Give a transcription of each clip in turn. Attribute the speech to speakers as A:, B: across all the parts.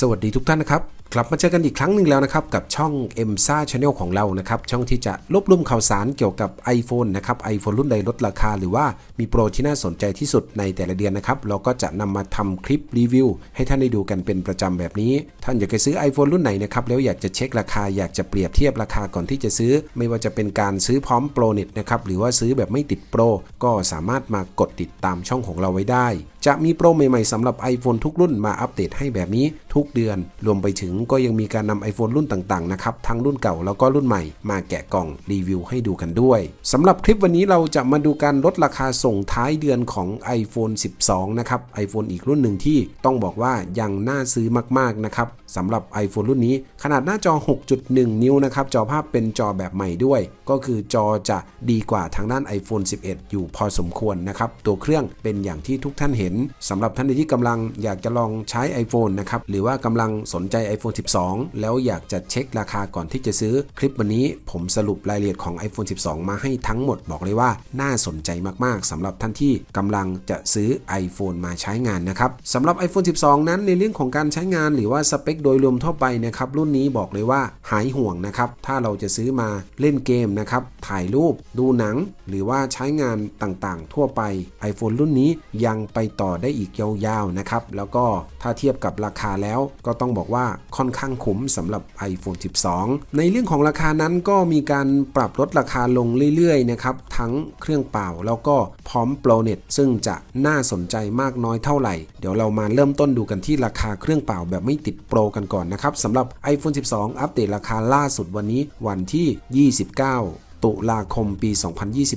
A: สวัสดีทุกท่านนะครับ กลับมาเจอกันอีกครั้งหนึ่งแล้วนะครับ กับช่อง m s a Channel ของเรานะครับ ช่องที่จะรวบรวมข่าวสารเกี่ยวกับ iPhone นะครับ iPhone รุ่นใดลดราคา หรือว่ามีโปรที่น่าสนใจที่สุดในแต่ละเดือนนะครับ เราก็จะนำมาทำคลิปรีวิว ให้ท่านได้ดูกันเป็นประจำแบบนี้ ท่านอยากจะซื้อ iPhone รุ่นไหนนะครับแล้วอยากจะเช็คราคาอยากจะเปรียบเทียบราคาก่อนที่จะซื้อ ไม่ว่าจะเป็นการซื้อพร้อมโปรเน็ตนะครับหรือว่าซื้อแบบไม่ติดโปรก็สามารถมากดติดตามช่องของเราไว้ได้จะมีโปรใหม่ๆสำหรับ iPhone ทุกรุ่นมาอัปเดตให้แบบนี้ทุกเดือน รวมไปถึงก็ยังมีการนำ iPhone รุ่นต่างๆนะครับทั้งรุ่นเก่าแล้วก็รุ่นใหม่มาแกะกล่องรีวิวให้ดูกันด้วยสำหรับคลิปวันนี้เราจะมาดูการลดราคาส่งท้ายเดือนของ iPhone 12 นะครับ iPhone อีกรุ่นหนึ่งที่ต้องบอกว่ายังน่าซื้อมากๆนะครับ สำหรับ iPhone รุ่นนี้ ขนาดหน้าจอ 6.1 นิ้วนะครับ จอภาพเป็นจอแบบใหม่ด้วย ก็คือจอจะดีกว่าทางด้าน iPhone 11 อยู่พอสมควรนะครับ ตัวเครื่องเป็นอย่างที่ทุกท่านเห็นสำหรับท่านที่กำลังอยากจะลองใช้ iPhone นะครับ หรือว่ากำลังสนใจ iPhone 12 แล้วอยากจะเช็คราคาก่อนที่จะซื้อ คลิปวันนี้ผมสรุปรายละเอียดของ iPhone 12 มาให้ทั้งหมดบอกเลยว่าน่าสนใจมากๆสำหรับท่านที่กำลังจะซื้อ iPhone มาใช้งานนะครับสำหรับ iPhone 12 นั้นในเรื่องของการใช้งานหรือว่าสเปคโดยรวมทั่วไปนะครับรุ่นนี้บอกเลยว่าหายห่วงนะครับถ้าเราจะซื้อมาเล่นเกมนะครับถ่ายรูปดูหนัง หรือว่าใช้งานต่างๆ ทั่วไป iPhone รุ่นนี้ยังไปต่อได้อีกยาวๆนะครับแล้วก็ถ้าเทียบกับราคาแล้วก็ต้องบอกว่าค่อนข้างคุ้มสำหรับ iPhone 12 ในเรื่องของราคานั้นก็มีการปรับลดราคาลงเรื่อยๆนะครับทั้งเครื่องเปล่าแล้วก็พร้อมโปรเน็ตซึ่งจะน่าสนใจมากน้อยเท่าไหร่ เดี๋ยวเรามาเริ่มต้นดูกันที่ราคาเครื่องเปล่าแบบไม่ติดโปรกันก่อนนะครับสำหรับ iPhone 12 อัปเดตราคาล่าสุดวันนี้วันที่ 29ตุลาคมปี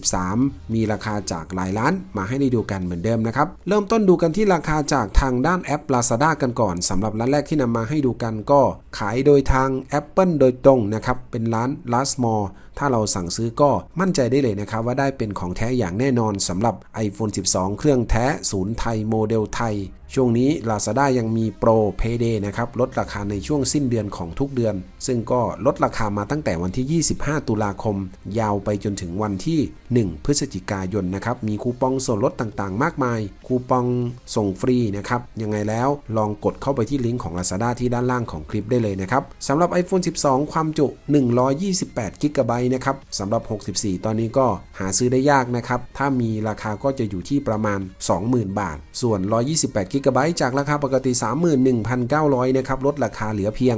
A: 2023 มีราคาจากหลายร้านมาให้ได้ดูกันเหมือนเดิมนะครับ เริ่มต้นดูกันที่ราคาจากทางด้านแอป Lazada กันก่อนสำหรับร้านแรกที่นำมาให้ดูกันก็ขายโดยทาง Apple โดยตรงนะครับ เป็นร้าน Last Mall ถ้าเราสั่งซื้อก็มั่นใจได้เลยนะครับว่าได้เป็นของแท้อย่างแน่นอนสำหรับ iPhone 12 เครื่องแท้ศูนย์ไทยโมเดลไทย ช่วงนี้ Lazada ยังมีโปร Payday นะครับลดราคาในช่วงสิ้นเดือนของทุกเดือน ซึ่งก็ลดราคามาตั้งแต่วันที่ 25 ตุลาคม ยาวไปจนถึงวันที่ 1 พฤศจิกายนนะครับมีคูปองส่วนลดต่างๆ มากมาย คูปองส่งฟรีนะครับยังไงแล้วลองกดเข้าไปที่ลิงก์ของ Lazada ที่ด้านล่างของคลิปได้เลยนะครับสำหรับ iPhone 12 ความจุ 128 g b นะครับสำหรับ 64 ตอนนี้ก็หาซื้อได้ยากนะครับ ถ้ามีราคาก็จะอยู่ที่ประมาณ 20,000 บาท ส่วน 128 g b จากราคาปกติ 31,900 นะครับ ลดราคาเหลือเพียง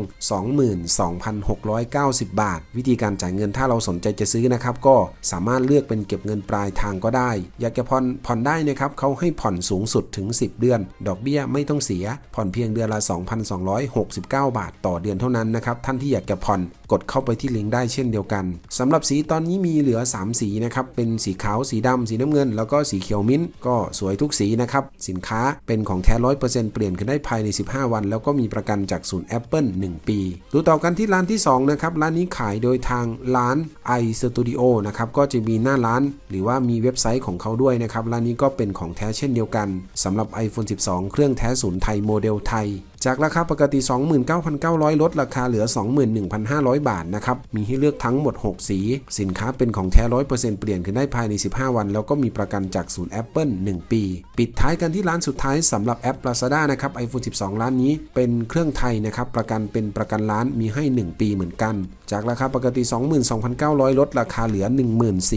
A: 22,690 บาท วิธีการจ่ายเงินถ้าเราสนใจจะซื้อนะครับ ก็สามารถเลือกเป็นเก็บเงินปลายทางก็ได้ อยากจะผ่อนผ่อนได้นะครับเขาให้ผ่อนสูงสุดถึง 10 เดือน ดอกเบี้ยไม่ต้องเสีย ผ่อนเพียงเดือนละ 2,269 บาท ต่อเดือนเท่านั้นนะครับ ท่านที่อยากจะผ่อน กดเข้าไปที่ลิงก์ได้เช่นเดียวกันสำหรับสีตอนนี้มีเหลือ 3 สีนะครับ เป็นสีขาว สีดำสีน้ำเงิน แล้วก็สีเขียวมิ้นก็สวยทุกสีนะครับ สินค้าเป็นของแท้ร้อยเปอร์เซ็นต์เปลี่ยนขึ้นได้ภายใน 15 วัน แล้วก็มีประกันจากศูนย์ Apple 1 ปี ดูต่อกันที่ร้านที่ 2 นะครับ ร้านนี้ขายโดยทางร้าน iStudio นะครับ ก็จะมีหน้าร้าน หรือว่ามีเว็บไซต์ของเขาด้วยนะครับ ร้านนี้ก็เป็นของแท้เช่นเดียวกันสำหรับ iPhone 12 เครื่องแท้ศูนย์ไทยโมเดลไทย จากราคาปกติ 29,900 ลดราคาเหลือ 21,500 บาทนะครับ มีให้เลือกทั้งหมด 6 สี สินค้าเป็นของแท้ 100%เปลี่ยนขึ้นได้ภายใน 15 วัน แล้วก็มีประกันจากศูนย์ Apple 1 ปี ปิดท้ายกันที่ร้านสุดท้ายสำหรับแอป Lazada นะครับ iPhone 12 ร้านนี้เป็นเครื่องไทยนะครับ ประกันเป็นประกันร้านมีให้ 1 ปีเหมือนกัน จากราคาปกติ 22,900 ลดราคาเหลือ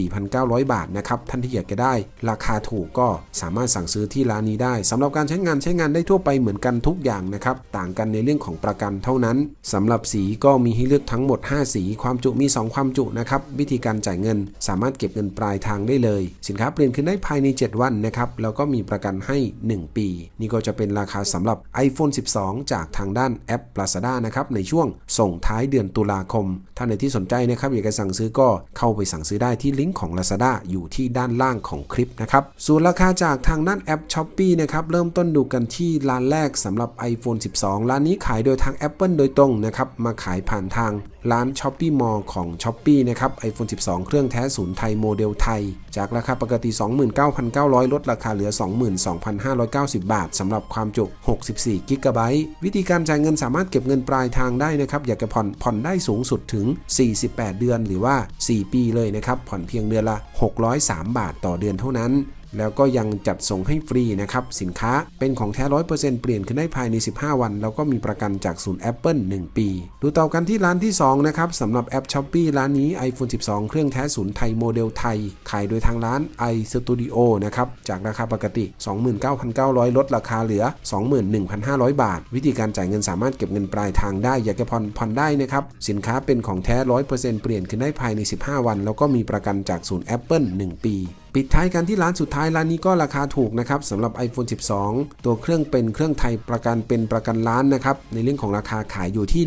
A: 14,900 บาทนะครับ ท่านที่อยากจะได้ ราคาถูกก็สามารถสั่งซื้อที่ร้านนี้ได้สำหรับการใช้งานใช้งานได้ทั่วไปเหมือนกันทุกอย่างนะครับต่างกันในเรื่องของประกันเท่านั้นสำหรับสีก็มีให้เลือกทั้งหมด 5 สี ความจุมี 2 ความจุนะครับ วิธีการจ่ายเงิน สามารถเก็บเงินปลายทางได้เลย สินค้าเปลี่ยนขึ้นได้ภายใน 7 วันนะครับ แล้วก็มีประกันให้ 1 ปี นี่ก็จะเป็นราคาสำหรับ iPhone 12 จากทางด้านแอป Lazada นะครับในช่วงส่งท้ายเดือนตุลาคม ท่านในที่สนใจนะครับอยากจะสั่งซื้อก็เข้าไปสั่งซื้อได้ที่ลิงก์ของ Lazada อยู่ที่ด้านล่างของคลิปนะครับส่วนราคาจากทางด้านแอป s h อ p e e นะครับเริ่มต้นดูกันที่ร้านแรกสำหรับ iPhone 12 ร้านนี้ขายโดยทาง Apple โดยตรงนะครับมาขายผ่านทางร้าน s h o p e e Mall ของ s h อ p e e นะครับ iPhone 12 เครื่องแท้ศูนย์ไทยโมเดลไทย จากราคาปกติ 29,900 ลดราคาเหลือ 22,590 บาทสำหรับความจุ 64 g b วิธีการจ่ายเงินสามารถเก็บเงินปลายทางได้นะครับ อยากจะผ่อนผ่อนได้สูงสุดถึง 48 เดือนหรือว่า 4 ปีเลยนะครับ ผ่อนเพียงเดือนละ 603 บาทต่อเดือนเท่านั้น แล้วก็ยังจัดส่งให้ฟรีนะครับ สินค้าเป็นของแท้ร้อยเปอร์เซ็นต์เปลี่ยนขึ้นได้ภายใน 15 วัน แล้วก็มีประกันจากศูนย์ Apple 1 ปี ดูต่อกันที่ร้านที่ 2 นะครับสำหรับแอป s h อ p e e ร้านนี้ iPhone 12 เครื่องแท้ศูนย์ไทยโมเดลไทย ขายโดยทางร้าน iStudio นะครับ จากราคาปกติ 29,900 ลดราคาเหลือ 21,500 บาท วิธีการจ่ายเงินสามารถเก็บเงินปลายทางได้ อยากจะผ่อนผ่อนได้นะครับ สินค้าเป็นของแท้100%เปลี่ยนขึ้นได้ภายใน 15 วัน แล้วก็มีประกันจากศูนย์ Apple 1 ปี ปิดท้ายกันที่ร้านสุดท้ายร้านนี้ก็ราคาถูกนะครับสำหรับ iPhone 12 ตัวเครื่องเป็นเครื่องไทยประกันเป็นประกันล้านนะครับในเรื่องของราคาขายอยู่ที่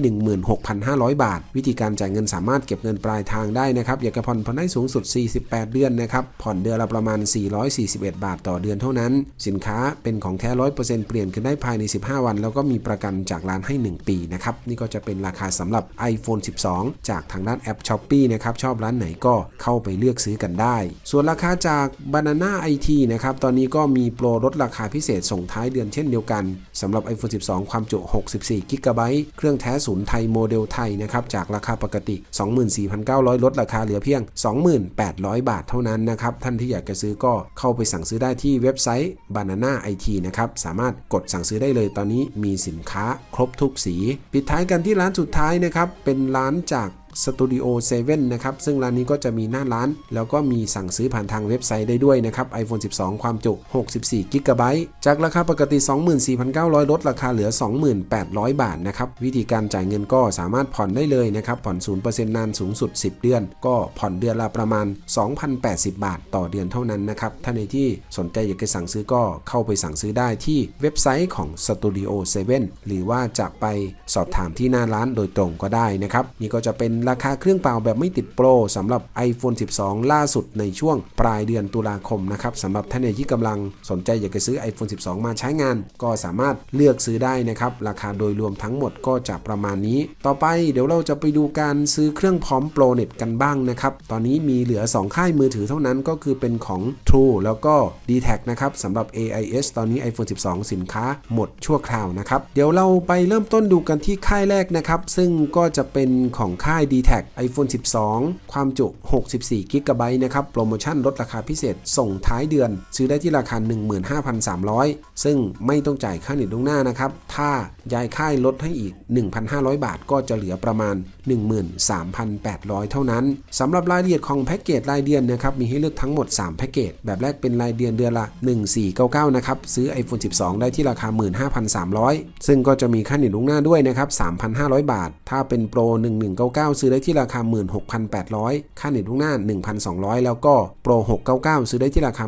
A: 16,500 บาท วิธีการจ่ายเงินสามารถเก็บเงินปลายทางได้นะครับอยากจะผ่อนผ่อนได้สูงสุด 48 เดือนนะครับผ่อนเดือนละประมาณ 441 บาทต่อเดือนเท่านั้น สินค้าเป็นของแท้ 100%เปลี่ยนขึ้นได้ภายใน 15 วัน แล้วก็มีประกันจากร้านให้ 1 ปีนะครับนี่ก็จะเป็นราคาสำหรับ iPhone 12 จากทางด้านแอป s h อ p e e นะครับชอบร้านไหนก็เข้าไปเลือกซื้อกันได้ ส่วนราคาจากจาก Banana IT นะครับ ตอนนี้ก็มีโปรลดราคาพิเศษส่งท้ายเดือนเช่นเดียวกันสำหรับ iPhone 12 ความจุ 64 g b เครื่องแท้ศูนย์ไทยโมเดลไทยนะครับ จากราคาปกติ 24,900 ลดราคาเหลือเพียง 28,000 บาทเท่านั้นนะครับ ท่านที่อยากจะซื้อก็เข้าไปสั่งซื้อได้ที่เว็บไซต์ Banana IT นะครับ สามารถกดสั่งซื้อได้เลยตอนนี้มีสินค้าครบทุกสี ปิดท้ายกันที่ร้านสุดท้ายนะครับเป็นร้านจาก สตูดิโอ7นะครับ ซึ่งร้านนี้ก็จะมีหน้าร้าน แล้วก็มีสั่งซื้อผ่านทางเว็บไซต์ได้ด้วยนะครับ iPhone 12 ความจุ 64 g b จากราคาปกติ 24,900 ลดราคาเหลือ 28,000 บาทนะครับ วิธีการจ่ายเงินก็สามารถผ่อนได้เลยนะครับ ผ่อน 0%นานสูงสุด 10 เดือน ก็ผ่อนเดือนละประมาณ 2,080 บาท ต่อเดือนเท่านั้นนะครับ ถ้าในที่สนใจอยากจะสั่งซื้อก็เข้าไปสั่งซื้อได้ที่เว็บไซต์ของ Studio 7 หรือว่าจะไปสอบถามที่หน้าร้านโดยตรงก็ได้นะครับ นี่ก็จะเป็นราคาเครื่องเปล่าแบบไม่ติดโปรสำหรับ iPhone 12 ล่าสุดในช่วงปลายเดือนตุลาคมนะครับสำหรับท่านที่กำลังสนใจอยากจะซื้อ iPhone 12 มาใช้งาน ก็สามารถเลือกซื้อได้นะครับ ราคาโดยรวมทั้งหมดก็จะประมาณนี้ ต่อไปเดี๋ยวเราจะไปดูการซื้อเครื่องพร้อมโปรเน็ตกันบ้างนะครับ ตอนนี้มีเหลือ 2 ค่ายมือถือเท่านั้นก็คือเป็นของ True แล้วก็ d t แทนะครับสำหรับ AIS ตอนนี้ iPhone 12 สินค้าหมดชั่วคราวนะครับ เดี๋ยวเราไปเริ่มต้นดูกันที่ค่ายแรกนะครับ ซึ่งก็จะเป็นของค่าย d t แท iPhone 12 ความจุ 64 g b นะครับ โปรโมชั่นลดราคาพิเศษ ส่งท้ายเดือน ซื้อได้ที่ราคา 15,300 ซึ่งไม่ต้องจ่ายค่าเน็ตล่วงหน้านะครับ ถ้าย้ายค่ายลดให้อีก 1,500 บาทก็จะเหลือประมาณ 13,800 เท่านั้นสำหรับรายละเอียดของแพ็กเกจรายเดือนนะครับ มีให้เลือกทั้งหมด 3 แพ็กเกจ แบบแรกเป็นรายเดือนเดือนละ 1499 นะครับ ซื้อ iPhone 12 ได้ที่ราคา 15,300 ซึ่งก็จะมีค่าเน็ตล่วงหน้าด้วยนะครับ 3,500 บาท ถ้าเป็นโปร1199ซื้อได้ที่ราคา 16,800 ค่าเน็ตล่วงหน้า 1,200 แล้วก็โปร 699 ซื้อได้ที่ราคา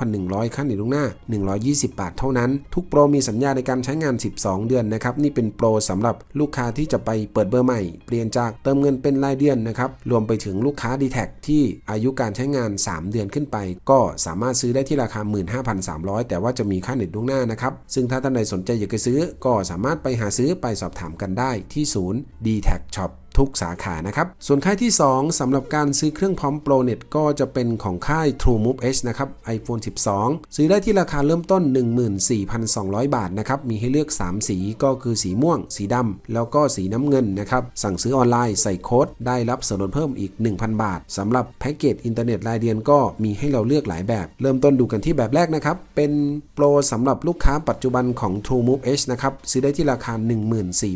A: 19,100 ค่าเน็ตล่วงหน้า 120 บาทเท่านั้น ทุกโปรมีสัญญาในการใช้งาน 12 เดือนนะครับนี่เป็นโปรสำหรับลูกค้าที่จะไปเปิดเบอร์ใหม่ เปลี่ยนจากเติมเงินเป็นรายเดือนนะครับรวมไปถึงลูกค้า d t แทที่อายุการใช้งาน 3 เดือนขึ้นไป ก็สามารถซื้อได้ที่ราคา 15,300 แต่ว่าจะมีค่าเน็ตล่วงหน้านะครับซึ่งถ้าท่านใดสนใจอยากจะซื้อก็สามารถไปหาซื้อไปสอบถามกันได้ที่ศูนย์ d t แท Shop ทุกสาขานะครับ ส่วนค่ายที่ 2สำหรับการซื้อเครื่องพร้อมโปรเน็ตก็จะเป็นของค่าย True Move H นะครับ iPhone 12 ซื้อได้ที่ราคาเริ่มต้น 14,200 บาทนะครับ มีให้เลือก 3 สีก็คือสีม่วง สีดำแล้วก็สีน้ำเงินนะครับ สั่งซื้อออนไลน์ใส่โค้ดได้รับส่วนลดเพิ่มอีก 1,000 บาทสำหรับแพ็กเกจอินเทอร์เน็ตรายเดือนก็มีให้เราเลือกหลายแบบ เริ่มต้นดูกันที่แบบแรกนะครับ เป็นโปรสำหรับลูกค้าปัจจุบันของ True Move H นะครับ ซื้อได้ที่ราคา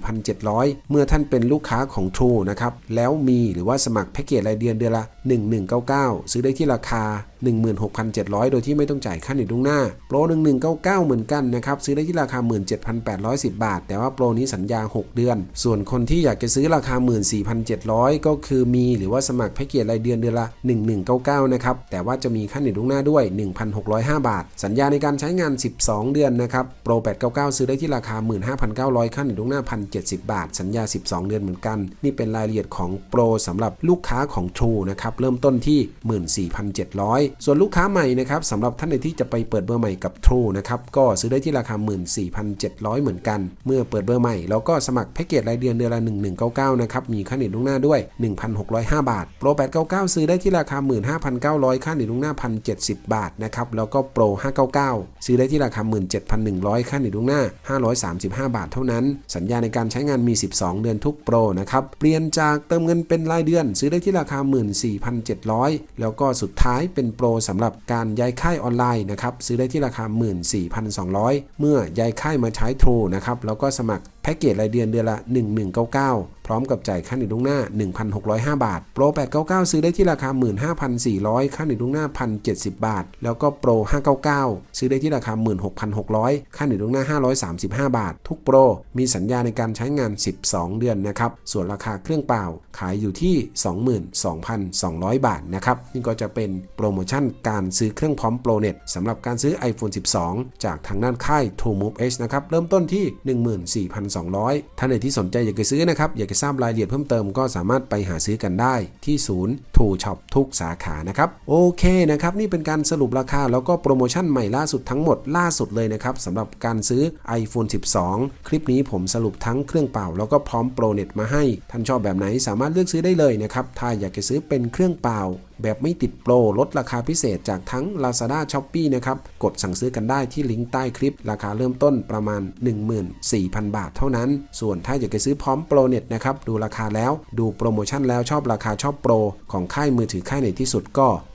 A: 14,700 เมื่อท่านเป็นลูกค้าของ True นะครับ แล้วมีหรือว่าสมัครแพ็กเกจรายเดือนเดือนละ 1199 ซื้อได้ที่ราคา16,700 โดยที่ไม่ต้องจ่ายค่าเน็ตล่วงหน้า โปร 1199 เหมือนกันนะครับ ซื้อได้ที่ราคา 17,810 บาท แต่ว่าโปรนี้สัญญา 6 เดือน ส่วนคนที่อยากจะซื้อราคา 14,700 ก็คือมีหรือว่าสมัครแพ็กเกจรายเดือนเดือนละ 1199 นะครับ แต่ว่าจะมีค่าเน็ตล่วงหน้าด้วย 1,605 บาท สัญญาในการใช้งาน 12 เดือนนะครับ โปร 899 ซื้อได้ที่ราคา 15,900 ค่าเน็ตล่วงหน้า 1,070 บาท สัญญา 12 เดือนเหมือนกัน นี่เป็นรายละเอียดของโปรสำหรับลูกค้าของ True นะครับ เริ่มต้นที่ 14,700ส่วนลูกค้าใหม่นะครับสำหรับท่านใดที่จะไปเปิดเบอร์ใหม่กับ True นะครับก็ซื้อได้ที่ราคา 14,700 เหมือนกัน เมื่อเปิดเบอร์ใหม่แล้วก็สมัครแพ็กเกจรายเดือนเดือนละ 1199 นะครับมีค่าเน็ตล่วงหน้าด้วย 1,605 บาทโปร899 ซื้อได้ที่ราคา 15,900 ค่าเน็ตล่วงหน้า 1,070 บาทนะครับแล้วก็โปร599 ซื้อได้ที่ราคา 17,100 ค่าเน็ตล่วงหน้า 535 บาทเท่านั้น สัญญาในการใช้งานมี 12 เดือนทุกโปรนะครับเปลี่ยนจากเติมเงินเป็นรายเดือน ซื้อได้ที่ราคา 14,700 แล้วก็สุดท้ายเป็นโปรสำหรับการย้ายค่ายออนไลน์นะครับซื้อได้ที่ราคา 14,200 เมื่อย้ายค่ายมาใช้ True นะครับแล้วก็สมัครแพ็กเกจรายเดือนเดือนละ 1199 พร้อมกับจ่ายค่าหนึ่งล่วงหน้า 1,605 บาท โปร 899 ซื้อได้ที่ราคา 15,400 ค่าหนึ่งล่วงหน้า 1,070 บาท แล้วก็โปร 599 ซื้อได้ที่ราคา 16,600 ค่าหนึ่งล่วงหน้า 535 บาท ทุกโปร มีสัญญาในการใช้งาน 12 เดือนนะครับ ส่วนราคาเครื่องเปล่า ขายอยู่ที่ 22,200 บาทนะครับนี่ก็จะเป็นโปรโมชั่นการซื้อเครื่องพร้อมโปรเน็ตสำหรับการซื้อ iPhone 12 จากทางด้านค่าย TrueMove H นะครับเริ่มต้นที่ 14,200 ท่านไหนที่สนใจอยากจะซื้อนะครับอยากจะทราบรายละเอียดเพิ่มเติมก็สามารถไปหาซื้อกันได้ที่ศูนย์ทูช็อปทุกสาขานะครับ โอเคนะครับ นี่เป็นการสรุปราคาแล้วก็โปรโมชั่นใหม่ล่าสุดทั้งหมดล่าสุดเลยนะครับสำหรับการซื้อ iPhone 12 คลิปนี้ผมสรุปทั้งเครื่องเป่า แล้วก็พร้อมโปรเน็ตมาให้ ท่านชอบแบบไหนสามารถเลือกซื้อได้เลยนะครับถ้าอยากจะซื้อเป็นเครื่องเป่าแบบไม่ติดโปรลดราคาพิเศษจากทั้ง Lazada Shopee นะครับ กดสั่งซื้อกันได้ที่ลิงก์ใต้คลิป ราคาเริ่มต้นประมาณ 14,000 บาทเท่านั้น ส่วนถ้าอยากจะซื้อพร้อมโปรเน็ตนะครับ ดูราคาแล้ว ดูโปรโมชั่นแล้วชอบราคาชอบโปรของค่ายมือถือค่ายไหนที่สุดก็